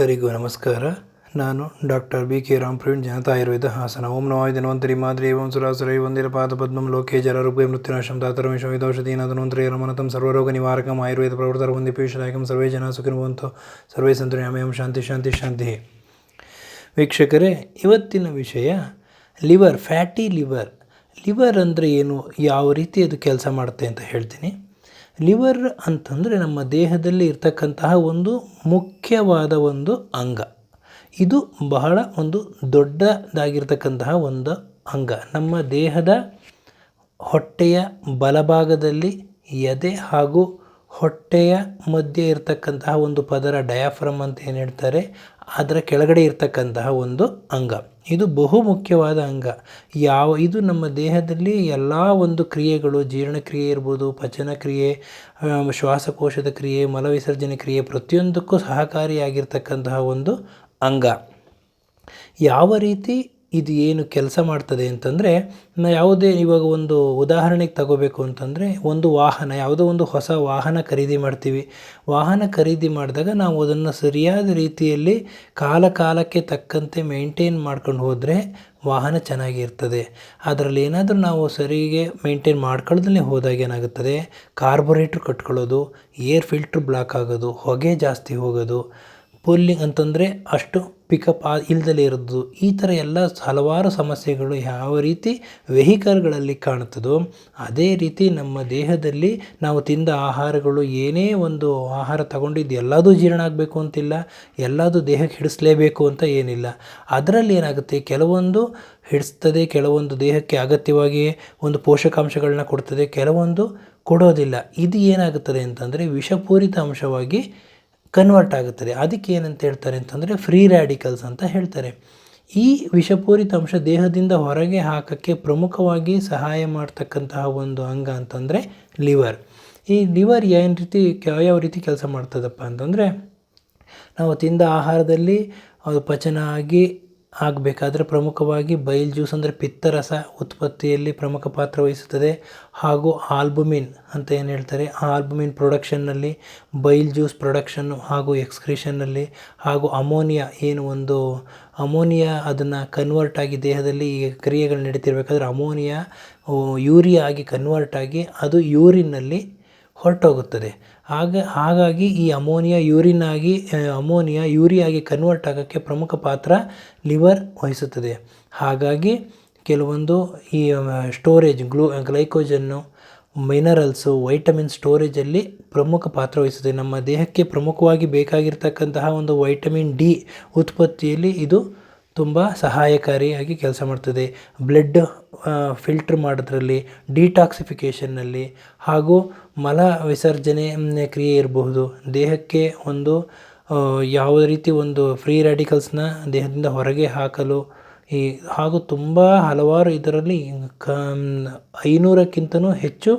ಎಲ್ಲರಿಗೂ ನಮಸ್ಕಾರ. ನಾನು doctor B K Ram Praveen Janata Ayurveda Hassan. ಓಂ ನವಾಯ್ ಧನ್ವಂತರಿ ಮಾದ್ರಿ ಓಂ ಸುರಾಸುರೈ, ವಂದಿರ ಪಾದ ಪದ್ಮಂ, ಲೋಕೆ ಜರ ಋಗ್ವೇ ಮೃತ್ಯುನಾಶಂ ದಾತರಮೇಶ ವೇದೌಷಧೀನ ಧನ್ವಂತರಿ, ರಮನತಂ ಸರ್ವರೋಗ ನಿವಾರಕಂ, ಆಯುರ್ವೇದ ಪ್ರವೃತ್ತರ ವಂದಿ ಪೀಯೂಷದಾಯಕಂ ಸರ್ವೇ ಜನ ಸುಖಿನುವಂತು ಸರ್ವೇ ಸಂತು ನ್ಯಾಮಯಂ ಶಾಂತಿ ಶಾಂತಿ ಶಾಂತಿ. ವೀಕ್ಷಕರೇ, ಇವತ್ತಿನ ವಿಷಯ, ಲಿವರ್, ಫ್ಯಾಟಿ ಲಿವರ್. ಲಿವರ್ ಅಂದರೆ ಏನು? ಯಾವ ರೀತಿ ಅದು ಕೆಲಸ ಮಾಡುತ್ತೆ ಅಂತ ಹೇಳ್ತೀನಿ. ಲಿವರ್ ಅಂತಂದರೆ ನಮ್ಮ ದೇಹದಲ್ಲಿ ಇರ್ತಕ್ಕಂತಹ ಒಂದು ಮುಖ್ಯವಾದ ಒಂದು ಅಂಗ. ಇದು ಬಹಳ ಒಂದು ದೊಡ್ಡದಾಗಿರ್ತಕ್ಕಂತಹ ಒಂದು ಅಂಗ. ನಮ್ಮ ದೇಹದ ಹೊಟ್ಟೆಯ ಬಲಭಾಗದಲ್ಲಿ ಎದೆ ಹಾಗೂ ಹೊಟ್ಟೆಯ ಮಧ್ಯೆ ಇರತಕ್ಕಂತಹ ಒಂದು ಪದರ ಡಯಾಫ್ರಮ್ ಅಂತ ಏನು ಹೇಳ್ತಾರೆ? ಅದರ ಕೆಳಗಡೆ ಇರತಕ್ಕಂತಹ ಒಂದು ಅಂಗ. ಇದು ಬಹು ಮುಖ್ಯವಾದ ಅಂಗ. ಯಾವ, ಇದು ನಮ್ಮ ದೇಹದಲ್ಲಿ ಎಲ್ಲ ಒಂದು ಕ್ರಿಯೆಗಳು, ಜೀರ್ಣಕ್ರಿಯೆ ಇರ್ಬೋದು ಪಚನ ಕ್ರಿಯೆ ಶ್ವಾಸಕೋಶದ ಕ್ರಿಯೆ, ಮಲವಿಸರ್ಜನೆ ಕ್ರಿಯೆ, ಪ್ರತಿಯೊಂದಕ್ಕೂ ಸಹಕಾರಿಯಾಗಿರ್ತಕ್ಕಂತಹ ಒಂದು ಅಂಗ. ಯಾವ ರೀತಿ ಇದು ಏನು ಕೆಲಸ ಮಾಡ್ತದೆ ಅಂತಂದರೆ ಯಾವುದೇ ಇವಾಗ ಒಂದು ಉದಾಹರಣೆಗೆ ತಗೋಬೇಕು ಅಂತಂದರೆ, ಒಂದು ವಾಹನ, ಯಾವುದೋ ಒಂದು ಹೊಸ ವಾಹನ ಖರೀದಿ ಮಾಡ್ತೀವಿ. ವಾಹನ ಖರೀದಿ ಮಾಡಿದಾಗ ನಾವು ಅದನ್ನು ಸರಿಯಾದ ರೀತಿಯಲ್ಲಿ ಕಾಲ ಕಾಲಕ್ಕೆ ತಕ್ಕಂತೆ ಮೇಂಟೈನ್ ಮಾಡ್ಕೊಂಡು ಹೋದರೆ ವಾಹನ ಚೆನ್ನಾಗಿರ್ತದೆ ಅದರಲ್ಲಿ ಏನಾದರೂ ನಾವು ಸರಿಗೆ ಮೇಂಟೈನ್ ಮಾಡ್ಕೊಳ್ಳೋದನ್ನೇ ಹೋದಾಗ ಏನಾಗುತ್ತದೆ? ಕಾರ್ಬೊರೇಟ್ರ್ ಕಟ್ಕೊಳ್ಳೋದು, ಏರ್ ಫಿಲ್ಟ್ರ್ ಬ್ಲಾಕ್ ಆಗೋದು, ಹೊಗೆ ಜಾಸ್ತಿ ಹೋಗೋದು ಪುಲ್ಲಿಂಗ್ ಅಂತಂದರೆ ಅಷ್ಟು ಪಿಕಪ್ ಆ ಇಲ್ದಲೇ ಇರೋದು. ಈ ಥರ ಎಲ್ಲ ಹಲವಾರು ಸಮಸ್ಯೆಗಳು ಯಾವ ರೀತಿ ವೆಹಿಕಲ್ಗಳಲ್ಲಿ ಕಾಣುತ್ತದೋ, ಅದೇ ರೀತಿ ನಮ್ಮ ದೇಹದಲ್ಲಿ ನಾವು ತಿಂದ ಆಹಾರಗಳು ಏನೇ ಒಂದು ಆಹಾರ ತಗೊಂಡಿದ್ದು ಎಲ್ಲದೂ ಜೀರ್ಣ ಆಗಬೇಕು ಅಂತಿಲ್ಲ, ಎಲ್ಲದೂ ದೇಹಕ್ಕೆ ಹಿಡಿಸಲೇಬೇಕು ಅಂತ ಏನಿಲ್ಲ. ಅದರಲ್ಲಿ ಏನಾಗುತ್ತೆ, ಕೆಲವೊಂದು ಹಿಡಿಸ್ತದೆ, ಕೆಲವೊಂದು ದೇಹಕ್ಕೆ ಅಗತ್ಯವಾಗಿ ಒಂದು ಪೋಷಕಾಂಶಗಳನ್ನ ಕೊಡ್ತದೆ, ಕೆಲವೊಂದು ಕೊಡೋದಿಲ್ಲ. ಇದು ಏನಾಗುತ್ತದೆ ಅಂತಂದರೆ ವಿಷಪೂರಿತ ಅಂಶವಾಗಿ ಕನ್ವರ್ಟ್ ಆಗುತ್ತದೆ. ಅದಕ್ಕೆ ಏನಂತ ಹೇಳ್ತಾರೆ ಅಂತಂದರೆ ಫ್ರೀ ರ್ಯಾಡಿಕಲ್ಸ್ ಅಂತ ಹೇಳ್ತಾರೆ. ಈ ವಿಷಪೂರಿತ ಅಂಶ ದೇಹದಿಂದ ಹೊರಗೆ ಹಾಕಕ್ಕೆ ಪ್ರಮುಖವಾಗಿ ಸಹಾಯ ಮಾಡ್ತಕ್ಕಂತಹ ಒಂದು ಅಂಗ ಅಂತಂದರೆ ಲಿವರ್ ಈ ಲಿವರ್ ಏನು ರೀತಿ ಯಾವ ರೀತಿ ಕೆಲಸ ಮಾಡ್ತದಪ್ಪ ಅಂತಂದರೆ ನಾವು ತಿಂದ ಆಹಾರದಲ್ಲಿ ಅದು ಪಚನ ಆಗಿ ಆಗಬೇಕಾದ್ರೆ ಪ್ರಮುಖವಾಗಿ ಬೈಲ್ ಜ್ಯೂಸ್ ಅಂದರೆ ಪಿತ್ತರಸ ಉತ್ಪತ್ತಿಯಲ್ಲಿ ಪ್ರಮುಖ ಪಾತ್ರ ವಹಿಸುತ್ತದೆ. ಹಾಗೂ ಆಲ್ಬುಮಿನ್ ಅಂತ ಏನು ಹೇಳ್ತಾರೆ? ಆ ಆಲ್ಬುಮಿನ್ ಪ್ರೊಡಕ್ಷನ್ನಲ್ಲಿ ಬೈಲ್ ಜ್ಯೂಸ್ ಪ್ರೊಡಕ್ಷನ್ನು ಹಾಗೂ ಎಕ್ಸ್ಕ್ರಿಷನ್ನಲ್ಲಿ ಹಾಗೂ ಅಮೋನಿಯಾ ಏನು ಒಂದು, ಅಮೋನಿಯಾ ಅದನ್ನು ಕನ್ವರ್ಟ್ ಆಗಿ ದೇಹದಲ್ಲಿ ಈ ಕ್ರಿಯೆಗಳು ನಡೀತಿರ್ಬೇಕಾದ್ರೆ ಅಮೋನಿಯಾ ಯೂರಿಯಾ ಆಗಿ ಕನ್ವರ್ಟ್ ಆಗಿ ಅದು ಯೂರಿನ್ನಲ್ಲಿ ಹೊರಟೋಗುತ್ತದೆ. ಆಗ, ಹಾಗಾಗಿ ಈ ಅಮೋನಿಯಾ ಯೂರಿನ್ ಆಗಿ ಅಮೋನಿಯಾ ಯೂರಿಯಾಗಿ ಕನ್ವರ್ಟ್ ಆಗೋಕ್ಕೆ ಪ್ರಮುಖ ಪಾತ್ರ ಲಿವರ್ ವಹಿಸುತ್ತದೆ. ಹಾಗಾಗಿ ಕೆಲವೊಂದು ಈ ಸ್ಟೋರೇಜ್ ಗ್ಲೂ ಗ್ಲೈಕೋಜನ್ನು ಮಿನರಲ್ಸು ವೈಟಮಿನ್ ಸ್ಟೋರೇಜಲ್ಲಿ ಪ್ರಮುಖ ಪಾತ್ರ ವಹಿಸುತ್ತದೆ. ನಮ್ಮ ದೇಹಕ್ಕೆ ಪ್ರಮುಖವಾಗಿ ಬೇಕಾಗಿರ್ತಕ್ಕಂತಹ ಒಂದು ವೈಟಮಿನ್ ಡಿ ಉತ್ಪತ್ತಿಯಲ್ಲಿ ಇದು ತುಂಬ ಸಹಾಯಕಾರಿಯಾಗಿ ಕೆಲಸ ಮಾಡ್ತದೆ. ಬ್ಲಡ್ ಫಿಲ್ಟ್ರ್ ಮಾಡೋದ್ರಲ್ಲಿ, ಡಿಟಾಕ್ಸಿಫಿಕೇಷನ್ನಲ್ಲಿ ಹಾಗೂ ಮಲ ವಿಸರ್ಜನೆ ಕ್ರಿಯೆ ಇರಬಹುದು. ದೇಹಕ್ಕೆ ಒಂದು ಯಾವ ರೀತಿ ಒಂದು ಫ್ರೀ ರ್ಯಾಡಿಕಲ್ಸ್ನ ದೇಹದಿಂದ ಹೊರಗೆ ಹಾಕಲು ಈ, ಹಾಗೂ ತುಂಬ ಹಲವಾರು ಇದರಲ್ಲಿ ಕ ಐನೂರಕ್ಕಿಂತಲೂ ಹೆಚ್ಚು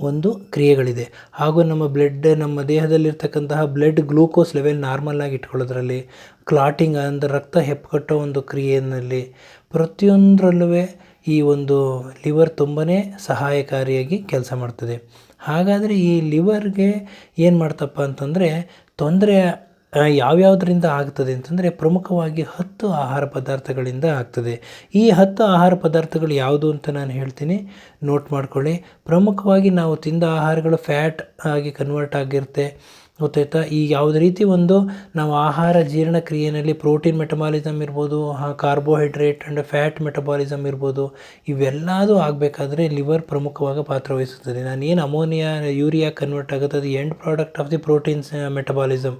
ಒಂದು ಕ್ರಿಯೆಗಳಿದೆ. ಹಾಗೂ ನಮ್ಮ ಬ್ಲಡ್ ನಮ್ಮ ದೇಹದಲ್ಲಿರ್ತಕ್ಕಂತಹ ಬ್ಲಡ್ ಗ್ಲೂಕೋಸ್ ಲೆವೆಲ್ ನಾರ್ಮಲ್ಲಾಗಿ ಇಟ್ಕೊಳ್ಳೋದ್ರಲ್ಲಿ ಕ್ಲಾಟಿಂಗ್ ಅಂದರೆ ರಕ್ತ ಹೆಪ್ಪುಗಟ್ಟೋ ಒಂದು ಕ್ರಿಯೆಯಲ್ಲಿ ಪ್ರತಿಯೊಂದರಲ್ಲೂ ಈ ಒಂದು ಲಿವರ್ ತುಂಬಾ ಸಹಾಯಕಾರಿಯಾಗಿ ಕೆಲಸ ಮಾಡ್ತದೆ. ಹಾಗಾದರೆ ಈ ಲಿವರ್ಗೆ ಏನು ಮಾಡ್ತಪ್ಪ ಅಂತಂದರೆ ತೊಂದರೆ ಯಾವ್ಯಾವುದರಿಂದ ಆಗ್ತದೆ ಅಂತಂದರೆ ಪ್ರಮುಖವಾಗಿ ಹತ್ತು ಆಹಾರ ಪದಾರ್ಥಗಳಿಂದ ಆಗ್ತದೆ. ಈ ಹತ್ತು ಆಹಾರ ಪದಾರ್ಥಗಳು ಯಾವುದು ಅಂತ ನಾನು ಹೇಳ್ತೀನಿ. ನೋಟ್ ಮಾಡ್ಕೊಳ್ಳಿ. ಪ್ರಮುಖವಾಗಿ ನಾವು ತಿಂದ ಆಹಾರಗಳು ಫ್ಯಾಟ್ ಆಗಿ ಕನ್ವರ್ಟ್ ಆಗಿರುತ್ತೆ. ಗೊತ್ತಾಯ್ತಾ? ಈ ಯಾವುದೇ ರೀತಿ ಒಂದು ನಾವು ಆಹಾರ ಜೀರ್ಣಕ್ರಿಯೆಯಲ್ಲಿ ಪ್ರೋಟೀನ್ ಮೆಟಬಾಲಿಸಮ್ ಇರ್ಬೋದು ಕಾರ್ಬೋಹೈಡ್ರೇಟ್ ಆ್ಯಂಡ್ ಫ್ಯಾಟ್ ಮೆಟಬಾಲಿಸಮ್ ಇರ್ಬೋದು, ಇವೆಲ್ಲದೂ ಆಗಬೇಕಾದ್ರೆ ಲಿವರ್ ಪ್ರಮುಖವಾಗಿ ಪಾತ್ರ ವಹಿಸುತ್ತದೆ. ನಾನು ಏನು ಅಮೋನಿಯಾ, ಯೂರಿಯಾ ಕನ್ವರ್ಟ್ ಆಗುತ್ತೆ ಅದು end product of the proteins metabolism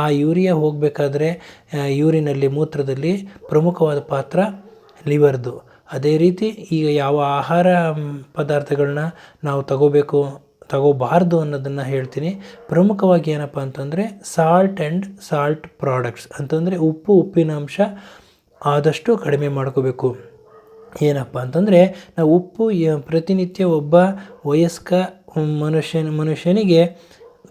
ಆ ಯೂರಿಯಾ ಹೋಗಬೇಕಾದ್ರೆ ಯೂರಿನಲ್ಲಿ, ಮೂತ್ರದಲ್ಲಿ ಪ್ರಮುಖವಾದ ಪಾತ್ರ ಲಿವರ್ದು. ಅದೇ ರೀತಿ ಈಗ ಯಾವ ಆಹಾರ ಪದಾರ್ಥಗಳನ್ನ ನಾವು ತಗೋಬೇಕು ತಗೋಬಾರ್ದು ಅನ್ನೋದನ್ನು ಹೇಳ್ತೀನಿ. ಪ್ರಮುಖವಾಗಿ ಏನಪ್ಪ ಅಂತಂದರೆ ಸಾಲ್ಟ್ ಆ್ಯಂಡ್ ಸಾಲ್ಟ್ ಪ್ರಾಡಕ್ಟ್ಸ್ ಅಂತಂದರೆ ಉಪ್ಪು ಉಪ್ಪಿನಾಂಶ ಆದಷ್ಟು ಕಡಿಮೆ ಮಾಡ್ಕೋಬೇಕು. ಏನಪ್ಪ ಅಂತಂದರೆ ನಾವು ಉಪ್ಪು ಪ್ರತಿನಿತ್ಯ ಒಬ್ಬ ವಯಸ್ಕ ಮನುಷ್ಯನ, ಮನುಷ್ಯನಿಗೆ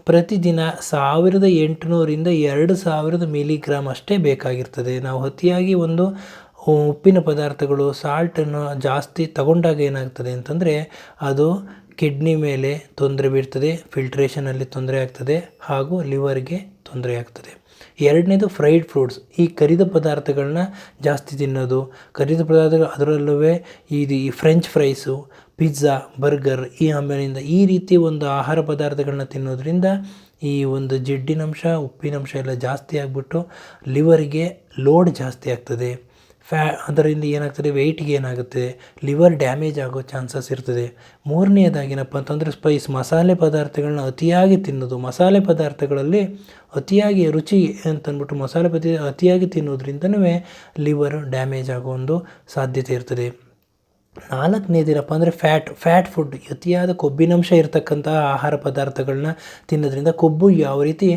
ಪ್ರತಿದಿನ ಸಾವಿರದ ಎಂಟುನೂರಿಂದ ಎರಡು ಸಾವಿರದ ಮಿಲಿಗ್ರಾಮ್ ಅಷ್ಟೇ ಬೇಕಾಗಿರ್ತದೆ. ನಾವು ಅತಿಯಾಗಿ ಒಂದು ಉಪ್ಪಿನ ಪದಾರ್ಥಗಳು ಸಾಲ್ಟನ್ನು ಜಾಸ್ತಿ ತಗೊಂಡಾಗ ಏನಾಗ್ತದೆ ಅಂತಂದರೆ ಅದು ಕಿಡ್ನಿ ಮೇಲೆ ತೊಂದರೆ ಬೀರ್ತದೆ ಫಿಲ್ಟ್ರೇಷನಲ್ಲಿ ತೊಂದರೆ ಆಗ್ತದೆ ಹಾಗೂ ಲಿವರ್ಗೆ ತೊಂದರೆ ಆಗ್ತದೆ. ಎರಡನೇದು ಫ್ರೈಡ್ ಫ್ರೂಟ್ಸ್ ಈ ಕರಿದ ಪದಾರ್ಥಗಳನ್ನ ಜಾಸ್ತಿ ತಿನ್ನೋದು, ಕರಿದ ಪದಾರ್ಥಗಳು ಅದರಲ್ಲೂ ಇದು ಈ ಫ್ರೆಂಚ್ ಫ್ರೈಸು ಪಿಜ್ಜಾ ಬರ್ಗರ್ ಈ ಆಮೇಲಿಂದ ಈ ರೀತಿ ಒಂದು ಆಹಾರ ಪದಾರ್ಥಗಳನ್ನ ತಿನ್ನೋದ್ರಿಂದ ಈ ಒಂದು ಜಿಡ್ಡಿನಂಶ, ಉಪ್ಪಿನಂಶ ಎಲ್ಲ ಜಾಸ್ತಿ ಆಗಿಬಿಟ್ಟು ಲಿವರಿಗೆ ಲೋಡ್ ಜಾಸ್ತಿ ಆಗ್ತದೆ. ಫ್ಯಾ ಅದರಿಂದ ಏನಾಗ್ತದೆ? ವೆಯ್ಟ್ ಗೇನ್ ಆಗುತ್ತೆ. ಲಿವರ್ ಡ್ಯಾಮೇಜ್ ಆಗೋ ಚಾನ್ಸಸ್ ಇರ್ತದೆ. ಮೂರನೇದಾಗಿ ಏನಪ್ಪ ಅಂತಂದರೆ ಸ್ಪೈಸ್ ಮಸಾಲೆ ಪದಾರ್ಥಗಳನ್ನ ಅತಿಯಾಗಿ ತಿನ್ನೋದು. ಮಸಾಲೆ ಪದಾರ್ಥಗಳಲ್ಲಿ ಅತಿಯಾಗಿ ರುಚಿ ಅಂತಂದ್ಬಿಟ್ಟು ಮಸಾಲೆ ಪದ, ಅತಿಯಾಗಿ ತಿನ್ನೋದ್ರಿಂದನೂ ಲಿವರ್ ಡ್ಯಾಮೇಜ್ ಆಗೋ ಒಂದು ಸಾಧ್ಯತೆ ಇರ್ತದೆ. ನಾಲ್ಕನೇದಿರಪ್ಪ ಅಂದರೆ ಫ್ಯಾಟ್ ಫ್ಯಾಟ್ ಫುಡ್ ಅತಿಯಾದ ಕೊಬ್ಬಿನಂಶ ಇರತಕ್ಕಂತಹ ಆಹಾರ ಪದಾರ್ಥಗಳನ್ನ ತಿನ್ನೋದ್ರಿಂದ ಕೊಬ್ಬು ಯಾವ ರೀತಿ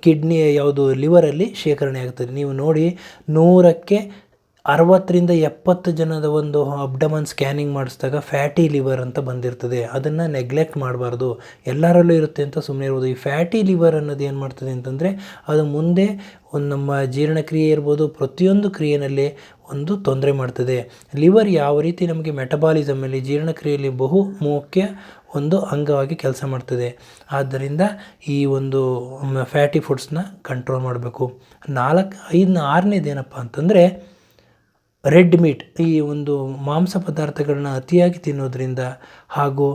ಕಿಡ್ನಿ ಯಾವುದು ಲಿವರಲ್ಲಿ ಶೇಖರಣೆ ಆಗ್ತದೆ. ನೀವು ನೋಡಿ ನೂರಕ್ಕೆ ಅರವತ್ತರಿಂದ ಎಪ್ಪತ್ತು ಜನದ ಒಂದು ಅಬ್ಡಮನ್ ಸ್ಕ್ಯಾನಿಂಗ್ ಮಾಡಿಸಿದಾಗ ಫ್ಯಾಟಿ ಲಿವರ್ ಅಂತ ಬಂದಿರ್ತದೆ. ಅದನ್ನು ನೆಗ್ಲೆಕ್ಟ್ ಮಾಡಬಾರ್ದು. ಎಲ್ಲರಲ್ಲೂ ಇರುತ್ತೆ ಅಂತ ಸುಮ್ಮನೆ ಇರ್ಬೋದು. ಈ ಫ್ಯಾಟಿ ಲಿವರ್ ಅನ್ನೋದು ಏನು ಮಾಡ್ತದೆ ಅಂತಂದರೆ, ಅದು ಮುಂದೆ ಒಂದು ನಮ್ಮ ಜೀರ್ಣಕ್ರಿಯೆ ಇರ್ಬೋದು. ಪ್ರತಿಯೊಂದು ಕ್ರಿಯೆಯಲ್ಲಿ ಒಂದು ತೊಂದರೆ ಮಾಡ್ತದೆ. ಲಿವರ್ ಯಾವ ರೀತಿ ನಮಗೆ ಮೆಟಬಾಲಿಸಮಲ್ಲಿ ಜೀರ್ಣಕ್ರಿಯೆಯಲ್ಲಿ ಬಹು ಮುಖ್ಯ ಒಂದು ಅಂಗವಾಗಿ ಕೆಲಸ ಮಾಡ್ತದೆ. ಆದ್ದರಿಂದ ಈ ಒಂದು ಫ್ಯಾಟಿ ಫುಡ್ಸ್ನ ಕಂಟ್ರೋಲ್ ಮಾಡಬೇಕು. ನಾಲ್ಕು ಐದು ಆರನೇದೇನಪ್ಪ ಅಂತಂದರೆ ರೆಡ್ ಮೀಟ್, ಈ ಒಂದು ಮಾಂಸ ಪದಾರ್ಥಗಳನ್ನ ಅತಿಯಾಗಿ ತಿನ್ನೋದ್ರಿಂದ ಹಾಗೂ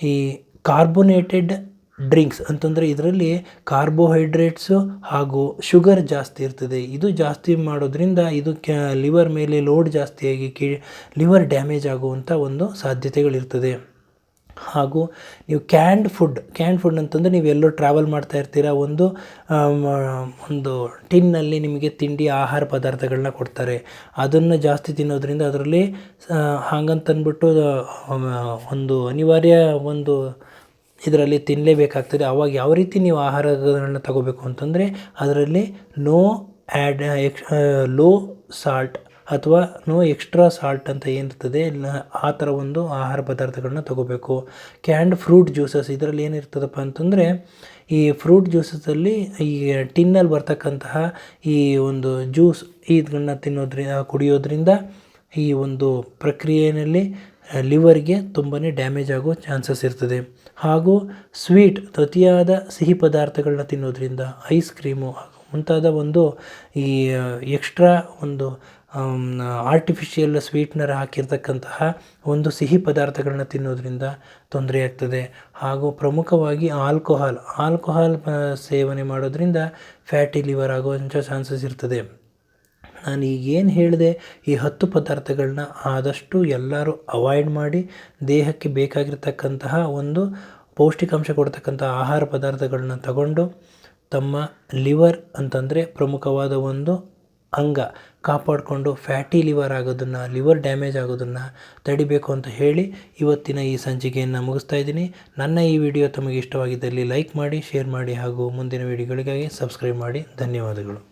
ಈ ಕಾರ್ಬೋನೇಟೆಡ್ ಡ್ರಿಂಕ್ಸ್ ಅಂತಂದರೆ ಇದರಲ್ಲಿ ಕಾರ್ಬೋಹೈಡ್ರೇಟ್ಸು ಹಾಗೂ ಶುಗರ್ ಜಾಸ್ತಿ ಇರ್ತದೆ. ಇದು ಜಾಸ್ತಿ ಮಾಡೋದ್ರಿಂದ ಇದು ಕ್ಯಾ, ಲಿವರ್ ಮೇಲೆ ಲೋಡ್ ಜಾಸ್ತಿಯಾಗಿ ಕಿ, ಲಿವರ್ ಡ್ಯಾಮೇಜ್ ಆಗುವಂಥ ಒಂದು ಸಾಧ್ಯತೆಗಳಿರ್ತದೆ. ಹಾಗೂ ನೀವು ಕ್ಯಾಂಡ್ ಫುಡ್ ಕ್ಯಾಂಡ್ ಫುಡ್ ಅಂತಂದರೆ ನೀವು ಎಲ್ಲೋ ಟ್ರಾವೆಲ್ ಮಾಡ್ತಾ ಇರ್ತೀರ, ಒಂದು ಒಂದು ಟಿನ್ನಲ್ಲಿ ನಿಮಗೆ ತಿಂಡಿ ಆಹಾರ ಪದಾರ್ಥಗಳನ್ನ ಕೊಡ್ತಾರೆ. ಅದನ್ನು ಜಾಸ್ತಿ ತಿನ್ನೋದ್ರಿಂದ ಅದರಲ್ಲಿ ಹಾಗಂತಂದ್ಬಿಟ್ಟು ಒಂದು ಅನಿವಾರ್ಯ ಒಂದು ಇದರಲ್ಲಿ ತಿನ್ನಲೇಬೇಕಾಗ್ತದೆ ಆವಾಗ ಯಾವ ರೀತಿ ನೀವು ಆಹಾರಗಳನ್ನ ತಗೋಬೇಕು ಅಂತಂದರೆ, ಅದರಲ್ಲಿ no add ex low salt ಅಥವಾ ನೋ ಎಕ್ಸ್ಟ್ರಾ ಸಾಲ್ಟ್ ಅಂತ ಏನಿರ್ತದೆ ಆ ಥರ ಒಂದು ಆಹಾರ ಪದಾರ್ಥಗಳನ್ನ ತಗೋಬೇಕು. ಕ್ಯಾಂಡ್ ಫ್ರೂಟ್ ಜ್ಯೂಸಸ್ ಇದರಲ್ಲಿ ಏನಿರ್ತದಪ್ಪ ಅಂತಂದರೆ, ಈ ಫ್ರೂಟ್ ಜ್ಯೂಸಸಲ್ಲಿ ಈ ಟಿನ್ನಲ್ಲಿ ಬರ್ತಕ್ಕಂತಹ ಈ ಒಂದು ಜ್ಯೂಸ್ ಇದನ್ನ ತಿನ್ನೋದ್ರಿಂದ ಕುಡಿಯೋದ್ರಿಂದ ಈ ಒಂದು ಪ್ರಕ್ರಿಯೆಯಲ್ಲಿ ಲಿವರ್ಗೆ ತುಂಬಾ ಡ್ಯಾಮೇಜ್ ಆಗೋ ಚಾನ್ಸಸ್ ಇರ್ತದೆ. ಹಾಗೂ ಸ್ವೀಟ್ ಅತಿಯಾದ ಸಿಹಿ ಪದಾರ್ಥಗಳನ್ನ ತಿನ್ನೋದ್ರಿಂದ ಐಸ್ ಕ್ರೀಮು ಮುಂತಾದ ಒಂದು ಈ ಎಕ್ಸ್ಟ್ರಾ ಒಂದು ಆರ್ಟಿಫಿಷಿಯಲ್ ಸ್ವೀಟ್ನರ್ ಹಾಕಿರ್ತಕ್ಕಂತಹ ಒಂದು ಸಿಹಿ ಪದಾರ್ಥಗಳನ್ನ ತಿನ್ನೋದ್ರಿಂದ ತೊಂದರೆಯಾಗ್ತದೆ ಹಾಗೂ ಪ್ರಮುಖವಾಗಿ ಆಲ್ಕೋಹಾಲ್ ಆಲ್ಕೋಹಾಲ್ ಸೇವನೆ ಮಾಡೋದ್ರಿಂದ ಫ್ಯಾಟಿ ಲಿವರ್ ಆಗುವಂಥ ಚಾನ್ಸಸ್ ಇರ್ತದೆ. ನಾನು ಈಗೇನು ಹೇಳಿದೆ, ಈ ಹತ್ತು ಪದಾರ್ಥಗಳನ್ನ ಆದಷ್ಟು ಎಲ್ಲರೂ ಅವಾಯ್ಡ್ ಮಾಡಿ ದೇಹಕ್ಕೆ ಬೇಕಾಗಿರ್ತಕ್ಕಂತಹ ಒಂದು ಪೌಷ್ಟಿಕಾಂಶ ಕೊಡ್ತಕ್ಕಂಥ ಆಹಾರ ಪದಾರ್ಥಗಳನ್ನ ತಗೊಂಡು ತಮ್ಮ ಲಿವರ್ ಅಂತಂದರೆ ಪ್ರಮುಖವಾದ ಒಂದು ಅಂಗ ಕಾಪಾಡಿಕೊಂಡು ಫ್ಯಾಟಿ ಲಿವರ್ ಆಗೋದನ್ನು, ಲಿವರ್ ಡ್ಯಾಮೇಜ್ ಆಗೋದನ್ನು ತಡಿಬೇಕು ಅಂತ ಹೇಳಿ ಇವತ್ತಿನ ಈ ಸಂಚಿಕೆಯನ್ನು ಮುಗಿಸ್ತಾ ಇದ್ದೀನಿ. ನನ್ನ ಈ ವಿಡಿಯೋ ತಮಗೆ ಇಷ್ಟವಾಗಿದ್ದಲ್ಲಿ ಲೈಕ್ ಮಾಡಿ, ಶೇರ್ ಮಾಡಿ ಹಾಗೂ ಮುಂದಿನ ವಿಡಿಯೋಗಳಿಗಾಗಿ ಸಬ್ಸ್ಕ್ರೈಬ್ ಮಾಡಿ. ಧನ್ಯವಾದಗಳು.